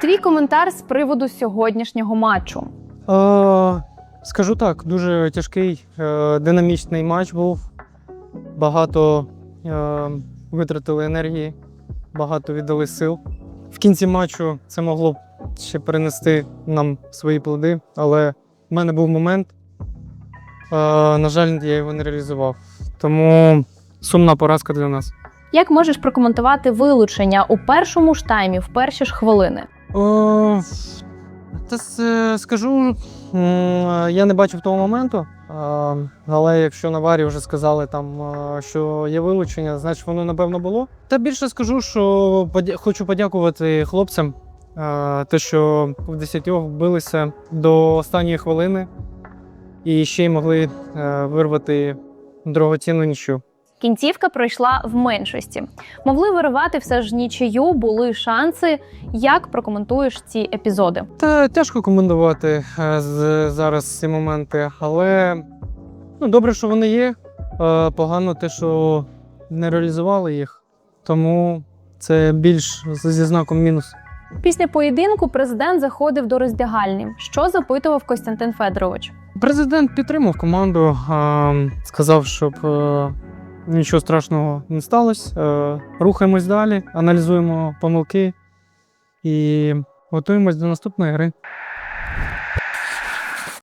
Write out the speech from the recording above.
Твій коментар з приводу сьогоднішнього матчу. Е, скажу так, дуже тяжкий, е, динамічний матч був. Багато е, витратили енергії, багато віддали сил. В кінці матчу це могло б ще перенести нам свої плоди, але в мене був момент. Е, на жаль, я його не реалізував. Тому сумна поразка для нас. Як можеш прокоментувати вилучення у першому ж таймі, в перші ж хвилини? О, та скажу, я не бачив того моменту, але якщо на варі вже сказали, там, що є вилучення, значить воно напевно було. Та більше скажу, що хочу подякувати хлопцям, те, що в 10 билися до останньої хвилини і ще й могли е, вирвати дорогоцінну нічю. Кінцівка пройшла в меншості. Могли виривати все ж нічию, були шанси. Як прокоментуєш ці епізоди? Та тяжко коментувати е, зараз ці моменти, але ну, добре, що вони є. Е, Погано те, що не реалізували їх. Тому це більш зі знаком мінус. Після поєдинку президент заходив до роздягальні. Що запитував Костянтин Федорович? Президент підтримав команду, сказав, щоб е, нічого страшного не сталося. Е, Рухаємось далі, аналізуємо помилки і готуємось до наступної гри.